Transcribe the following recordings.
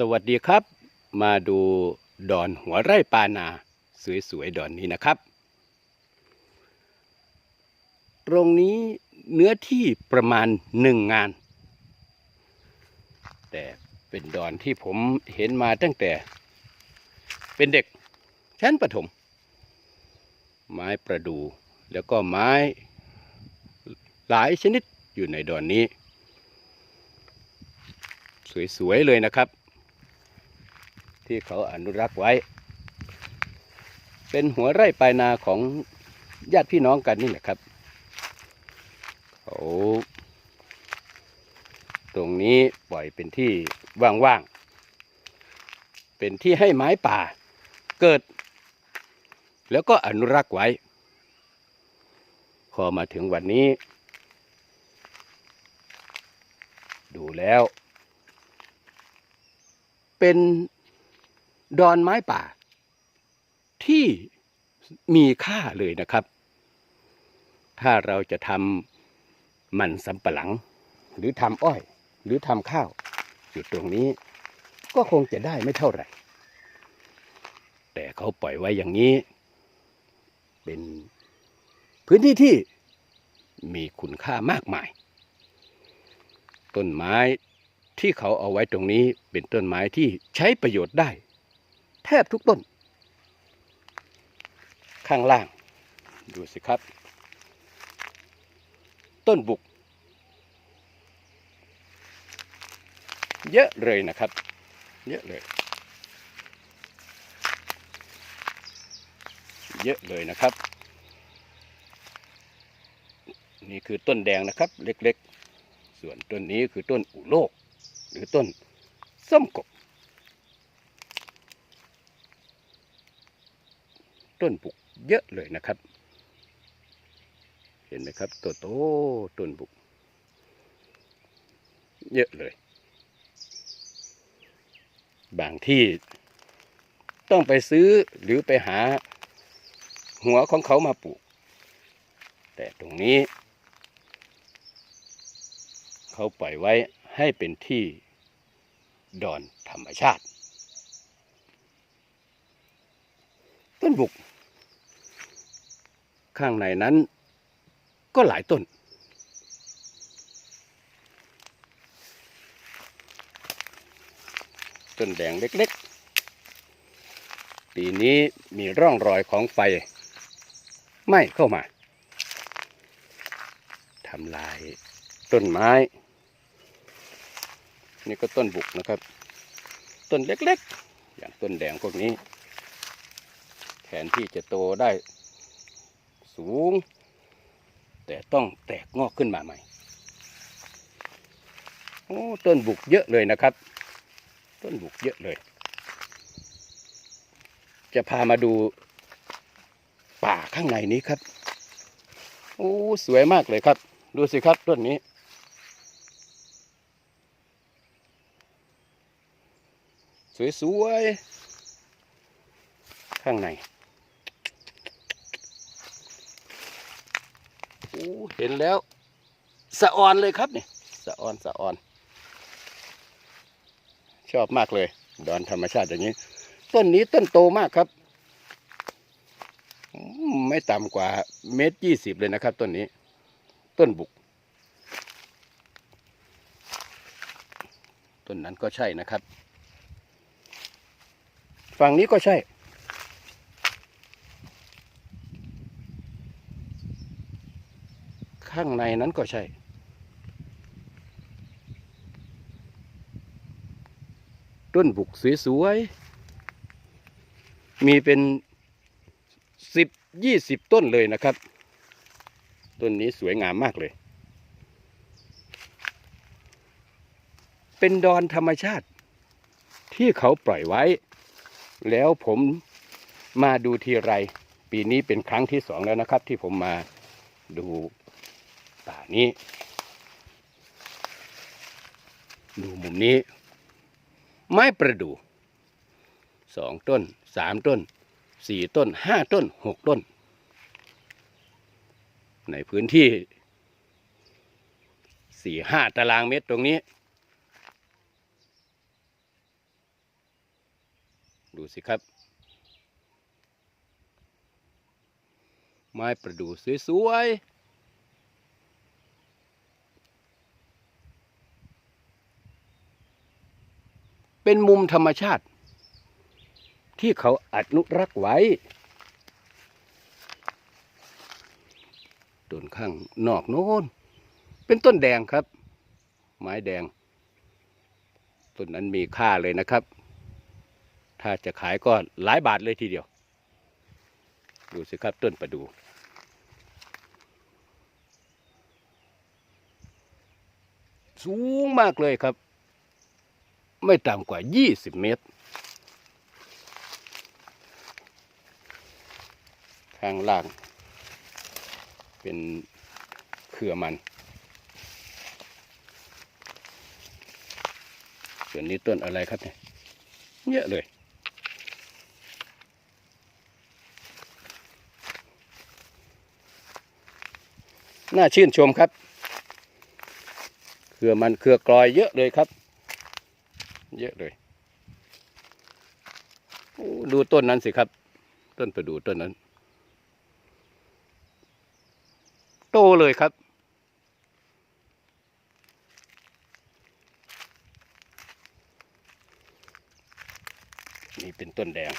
สวัสดีครับ มาดูดอนหัวไร่ปานา สวยๆ ดอนนี้นะครับ ตรงนี้เนื้อที่ประมาณหนึ่งงาน แต่เป็นดอนที่ผมเห็นมาตั้งแต่เป็นเด็กชั้นประถม ไม้ประดู่แล้วก็ไม้หลายชนิดอยู่ในดอนนี้ สวย ๆ เลยนะครับ ที่เขาอนุรักษ์ไว้ เป็นหัวไร่ปลายนาของญาติพี่น้องกันนี่แหละครับเขาตรงนี้ปล่อยเป็นที่ว่างๆ เป็นที่ให้ไม้ป่าเกิด แล้วก็อนุรักษ์ไว้ พอมาถึงวันนี้ ดูแล้ว เป็น ดอนไม้ป่า ที่มีค่าเลยนะครับ ถ้าเราจะทำมันสำปะหลัง หรือทำอ้อย หรือทำข้าวอยู่ตรงนี้ก็คงจะได้ไม่เท่าไหร่ แต่เขาปล่อยไว้อย่างนี้ เป็นพื้นที่ที่มีคุณค่ามากมาย ต้นไม้ที่เขาเอาไว้ตรงนี้เป็นต้นไม้ที่ใช้ประโยชน์ได้ แทบทุกต้น ข้างล่าง ดูสิครับ ต้นบุก เยอะเลยนะครับ เยอะเลย เยอะเลยนะครับ นี่คือต้นแดงนะครับ เล็กๆ ส่วนต้นนี้คือต้นอุโลก หรือต้นส้มกบ ต้นบุกเยอะเลยนะครับ เห็นไหมครับตัวโตต้นบุก เยอะเลย บางที่ต้องไปซื้อหรือไปหาหัวของเขามาปลูก แต่ตรงนี้ เขาปล่อยไว้ให้เป็นที่ดอนธรรมชาติ ต้น บุก ข้างในนั้นก็หลายต้น ต้นแดงเล็กๆ ปีนี้มีร่องรอยของไฟไหม้เข้ามาทำลายต้นไม้ นี่ก็ต้นบุกนะครับ ต้นเล็กๆ อย่างต้นแดงพวกนี้ แทนที่จะโตได้สูง แต่ต้องแตกงอกขึ้นมาใหม่โอ้ต้นบุกเยอะเลยนะครับ ต้นบุกเยอะเลย จะพามาดูป่าข้างในนี้ครับโอ้สวยมากเลยครับ ดูสิครับต้นนี้ สวยๆ ข้างใน โอ้ เห็นแล้ว สะออนเลยครับเนี่ยสะออนสะออน ชอบมากเลย ดอนธรรมชาติอย่างนี้ ต้นนี้ต้นโตมากครับไม่ต่ำกว่าเมตรยี่สิบเลยนะครับ ต้นนี้ ต้นบุก ต้นนั้นก็ใช่นะครับ ฝั่งนี้ก็ใช่ ข้างในนั้นก็ใช่ ต้นบุกสวยๆ มีเป็นสิบยี่สิบต้นเลยนะครับ ต้นนี้สวยงามมากเลย เป็นดอนธรรมชาติ ที่เขาปล่อยไว้ แล้วผมมาดูทีไร ปีนี้เป็นครั้งที่สองแล้วนะครับ ที่ผมมาดู นี้ ดูมุมนี้ ไม้ประดู่สองต้นสามต้นสี่ต้นห้าต้นหกต้น ในพื้นที่สี่ห้าตารางเมตรตรงนี้ ดูสิครับ ไม้ประดู่สวยๆ เป็นมุมธรรมชาติ ที่เขาอนุรักษ์ไว้ต้นข้างนอกโน้นเป็นต้นแดงครับ ไม้แดง ต้นนั้นมีค่าเลยนะครับ ถ้าจะขายก็หลายบาทเลยทีเดียว ดูสิครับต้นประดูสูงมากเลยครับ ไม่ต่ำกว่า 20 เมตร ข้างล่าง เป็นเครือมัน ส่วนนี้ต้นอะไรครับเนี่ยเยอะเลยน่าชื่นชมครับ เครือมันเครือกลอยเยอะเลยครับ เยอะเลยดูต้นนั้นสิครับ ต้นประดู่ต้นนั้น โตเลยครับ นี่เป็นต้นแดง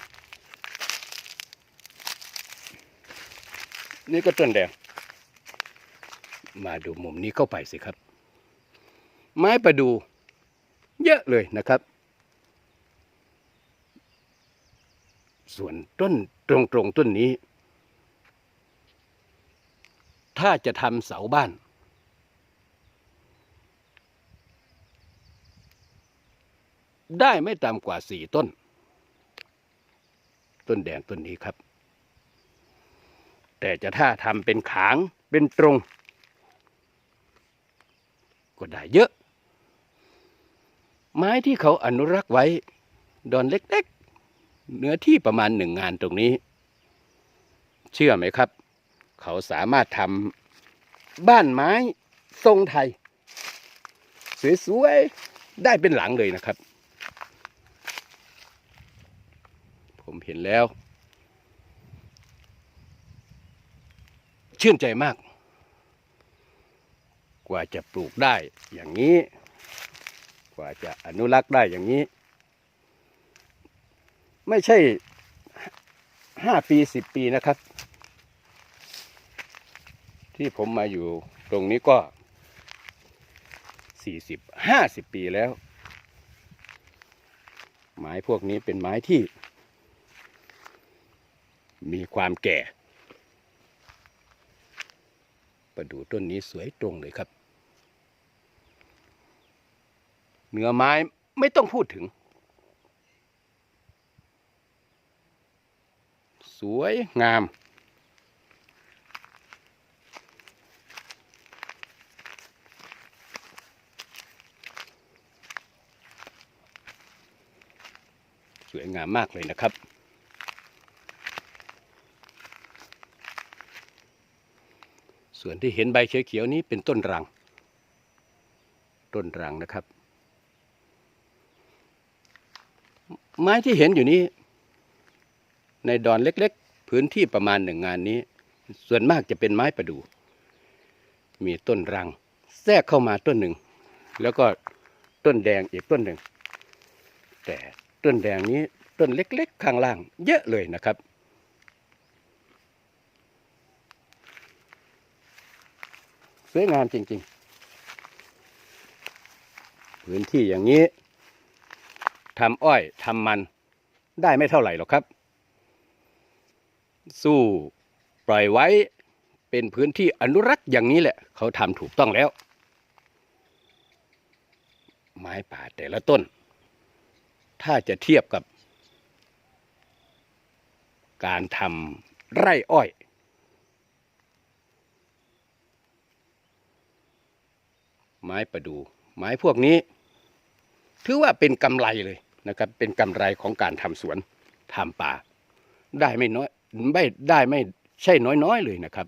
นี่ก็ต้นแดง มาดูมุมนี้เข้าไปสิครับ ไม้ประดู เยอะเลยนะครับ ส่วนต้นตรงตรงต้นนี้ ถ้าจะทำเสาบ้าน ได้ไม่ต่ำกว่าสี่ต้น ต้นแดงต้นนี้ครับ แต่จะถ้าทำเป็นขางเป็นตรง ก็ได้เยอะ ไม้ที่เขาอนุรักษ์ไว้ ดอนเล็กๆ เนื้อที่ประมาณหนึ่งงานตรงนี้ เชื่อไหมครับ เขาสามารถทำบ้านไม้ทรงไทย สวยๆ ได้เป็นหลังเลยนะครับ ผมเห็นแล้ว ชื่นใจมาก กว่าจะปลูกได้อย่างนี้ กว่าจะอนุรักษ์ได้อย่างนี้ ไม่ใช่ห้าปีสิบปีนะครับ ที่ผมมาอยู่ตรงนี้ก็สี่สิบห้าสิบปีแล้ว ไม้พวกนี้เป็นไม้ที่ มีความแก่ ประดูต้นนี้สวยตรงเลยครับ เนื้อไม้ไม่ต้องพูดถึง สวยงาม สวยงามมากเลยนะครับส่วนที่เห็นใบเขียวๆนี้เป็นต้นรัง ต้นรังนะครับ ไม้ที่เห็นอยู่นี้ ในดอนเล็กๆ พื้นที่ประมาณหนึ่งงานนี้ ส่วนมากจะเป็นไม้ประดู่มีต้นรัง แทรกเข้ามาต้นหนึ่ง แล้วก็ต้นแดงอีกต้นหนึ่ง แต่ต้นแดงนี้ต้นเล็กๆ ข้างล่าง เยอะเลยนะครับ สวยงามจริงๆ พื้นที่อย่างนี้ ทำอ้อยทำมันได้ไม่เท่าไหร่หรอกครับ สู้ปล่อยไว้เป็นพื้นที่อนุรักษ์อย่างนี้แหละ เขาทำถูกต้องแล้ว ไม้ป่าแต่ละต้น ถ้าจะเทียบกับ การทำไร่อ้อยไม้ประดู ไม้พวกนี้ ถือว่าเป็นกำไรเลย นะครับเป็นกำไรของการทำสวนทำป่า ได้ไม่น้อยไม่ได้ไม่ใช่น้อยๆเลยนะครับ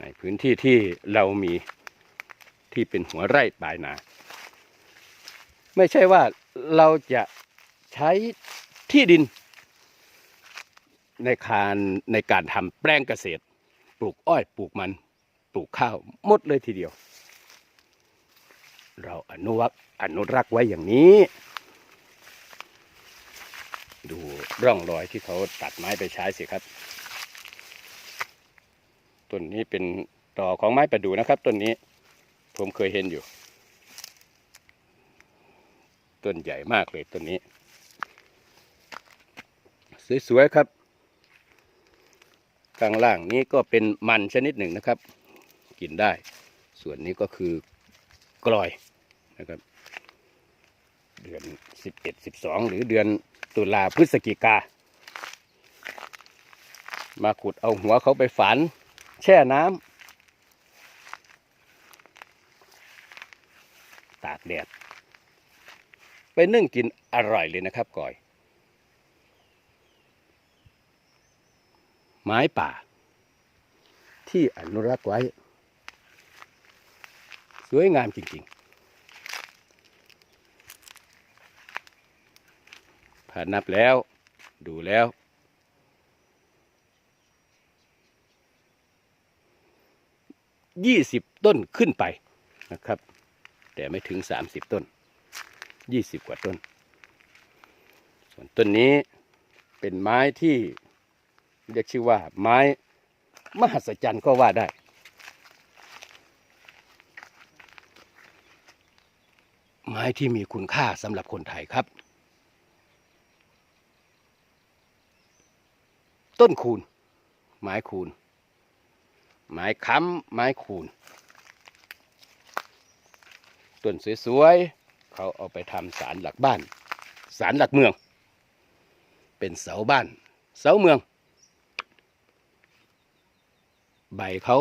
ในพื้นที่ที่เรามีที่เป็นหัวไร่ปลายนา ไม่ใช่ว่าเราจะใช้ที่ดิน ในการในการทำแปลงเกษตร ปลูกอ้อยปลูกมัน ปลูกข้าวหมดเลยทีเดียว เราอนุรักอนุรักษ์ไว้อย่างนี้ ดูร่องรอยที่เขาตัดไม้ไปใช้สิครับต้นนี้เป็นต่อของไม้ประดู่นะครับต้นนี้ผมเคยเห็นอยู่ ต้นใหญ่มากเลยต้นนี้ สวยๆครับข้างล่างนี้ก็เป็นมันชนิดหนึ่งนะครับ กินได้ ส่วนนี้ก็คือกลอยนะครับ เดือนสิบเอ็ดสิบสองหรือเดือนตุลาพฤศจิกา มาขุดเอาหัวเขาไปฝัน แช่น้ำตากแดด ไปนึ่งกินอร่อยเลยนะครับก่อย ไม้ป่า ที่อนุรักษ์ไว้ สวยงามจริงๆ ผ่านนับแล้ว ดูแล้ว ยี่สิบต้นขึ้นไปนะครับ แต่ไม่ถึงสามสิบต้น ยี่สิบกว่าต้น ส่วนต้นนี้เป็นไม้ที่เรียกชื่อว่าไม้มหัศจรรย์ก็ว่าได้ ไม้ที่มีคุณค่าสำหรับคนไทยครับ ต้นคูณ ไม้คูณ ไม้ค้ำไม้คูณ ต้นสวยๆเขาเอาไปทำสารหลักบ้าน สารหลักเมือง เป็นเสาบ้าน เสาเมือง ใบเขา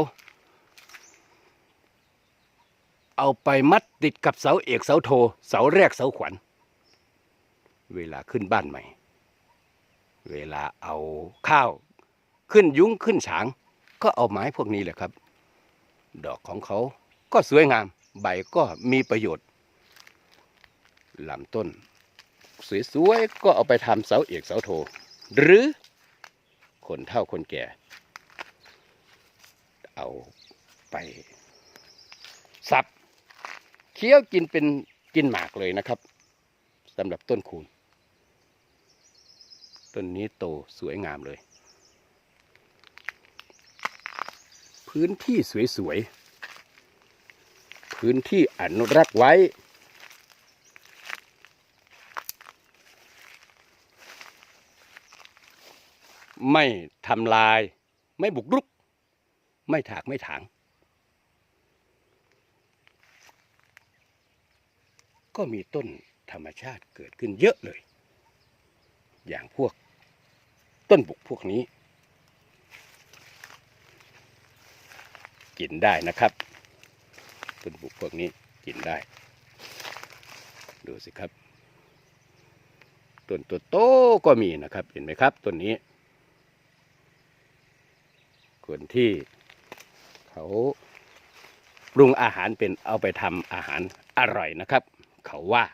เอาไปมัดติดกับเสาเอกเสาโท เสาแรกเสาขวัญ เวลาขึ้นบ้านใหม่ เวลาเอาข้าว ขึ้นยุ้งขึ้นฉาง ก็เอาไม้พวกนี้แหละครับ ดอกของเขาก็สวยงาม ใบก็มีประโยชน์ลำต้น สวยๆก็เอาไปทำเสาเอกเสาโท หรือคนเฒ่าคนแก่ เอาไป สับ คี้ยวกินเป็นกินหมากเลยนะครับสำหรับต้นคูณ ต้นนี้โตสวยงามเลย พื้นที่สวยๆ พื้นที่อนุรักษ์ไว้ ไม่ทำลาย ไม่บุกรุก ไม่ถากไม่ถาง ก็มีต้นธรรมชาติเกิดขึ้นเยอะเลย อย่างพวกต้นบุกพวกนี้ กินได้นะครับ ต้นบุกพวกนี้กินได้ ดูสิครับ ต้นตัวโตก็มีนะครับ เห็นไหมครับต้นนี้ คนที่เขาปรุงอาหารเป็นเอาไปทำอาหารอร่อยนะครับ เขาว่า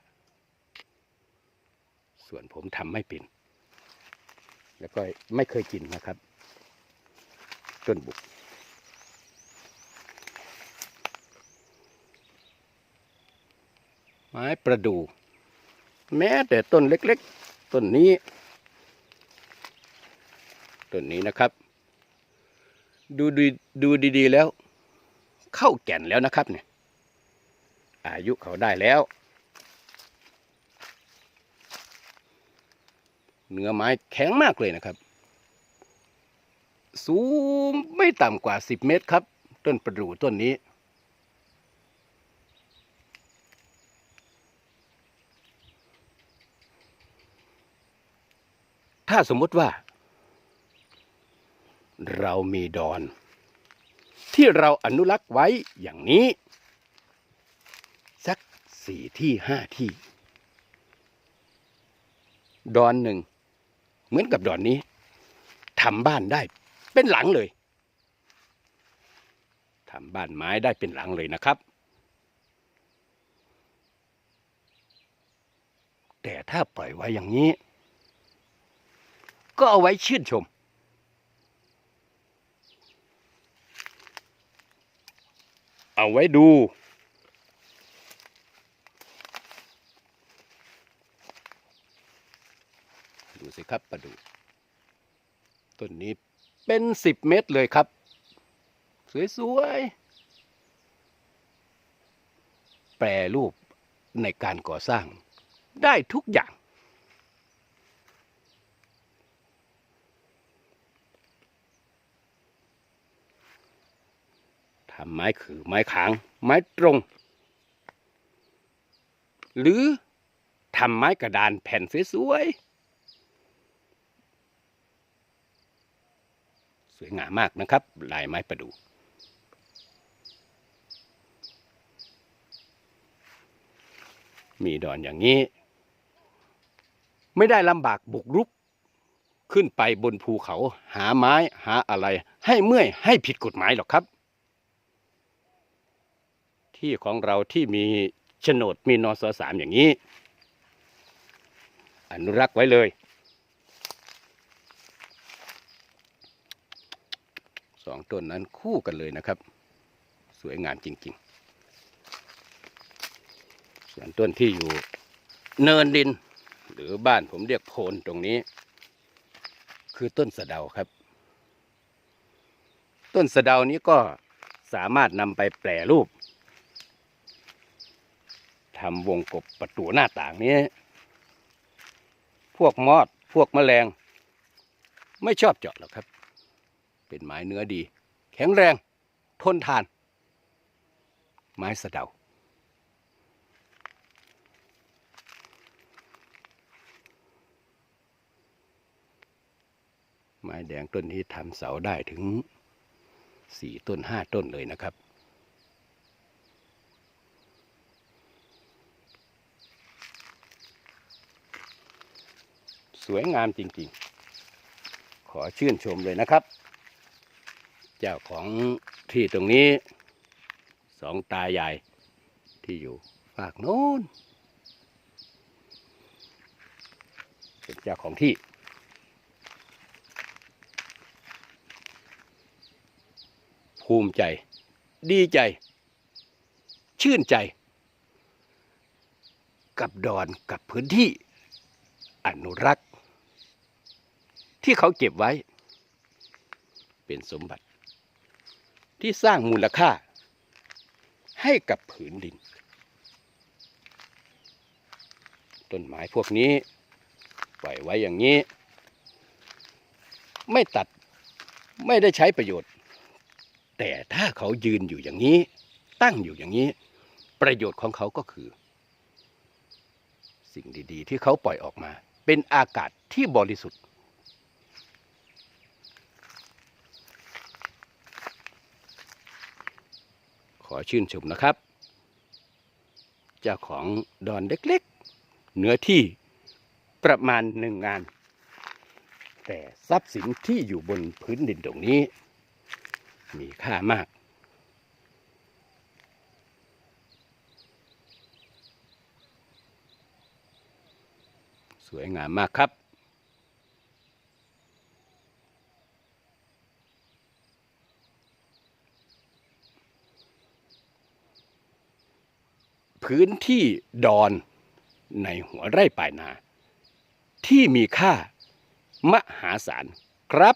ส่วนผมทำไม่เป็น แล้วก็ไม่เคยกินนะครับ ต้นบุก ไม้ประดู่แม้แต่ต้นเล็กๆ ต้นนี้ ต้นนี้นะครับ ดูดูดูดีๆแล้ว เข้าแก่นแล้วนะครับเนี่ย อายุเขาได้แล้ว เนื้อไม้แข็งมากเลยนะครับ สูงไม่ต่ำกว่า 10 เมตรครับ ต้นประดู่ต้นนี้ ถ้าสมมติว่า เรามีดอน ที่เราอนุรักษ์ไว้อย่างนี้ สักสี่ที่ห้าที่ ดอนหนึ่ง เหมือนกับดอนนี้ทำบ้านได้เป็นหลังเลยทำบ้านไม้ได้เป็นหลังเลยนะครับ แต่ถ้าปล่อยไว้อย่างนี้ ก็เอาไว้ชื่นชม เอาไว้ดู สิครับประดูต้นนี้เป็นสิบเมตรเลยครับ สวยๆ แปรรูปในการก่อสร้างได้ทุกอย่าง ทำไม้คือไม้ขาง ไม้ตรง หรือทำไม้กระดานแผ่นสวยๆ สวยงามมากนะครับ ลายไม้ประดูมีดอนอย่างนี้ ไม่ได้ลำบากบุกรุก ขึ้นไปบนภูเขา หาไม้หาอะไร ให้เมื่อยให้ผิดกฎหมายหรอกครับ ที่ของเราที่มีโฉนดมีนอสสามอย่างนี้ อนุรักษ์ไว้เลย สองต้นนั้นคู่กันเลยนะครับ สวยงามจริง ๆ ส่วนต้นที่อยู่เนินดิน หรือบ้านผมเรียกโพนตรงนี้ คือต้นสะเดาครับ ต้นสะเดานี้ก็สามารถนำไปแปรรูปทำวงกบประตูหน้าต่างนี้ พวกมอด พวกแมลง ไม่ชอบเจาะหรอกครับ เป็นไม้เนื้อดี แข็งแรงทนทาน ไม้สะเดา ไม้แดงต้นนี้ทำเสาได้ถึงสี่ต้นห้าต้นเลยนะครับ สวยงามจริงๆ ขอชื่นชมเลยนะครับ เจ้าของที่ตรงนี้สองตายายที่อยู่ฝากโน้นเป็นเจ้าของที่ ภูมิใจ ดีใจ ชื่นใจ กับดอนกับพื้นที่อนุรักษ์ ที่เขาเก็บไว้ เป็นสมบัติ ที่สร้างมูลค่า ให้กับผืนดิน ต้นไม้พวกนี้ ปล่อยไว้อย่างนี้ ไม่ตัดไม่ได้ใช้ประโยชน์ แต่ถ้าเขายืนอยู่อย่างนี้ ตั้งอยู่อย่างนี้ ประโยชน์ของเขาก็คือ สิ่งดี ๆ ที่เขาปล่อยออกมา เป็นอากาศที่บริสุทธิ์ อชื่นชมนะครับ เจ้าของดอนเล็กๆ เนื้อที่ประมาณหนึ่งงาน แต่ทรัพย์สินที่อยู่บนพื้นดินตรงนี้ มีค่ามาก สวยงามมากครับ พื้นที่ดอนในหัวไร่ปลายนา ที่มีค่ามหาศาลครับ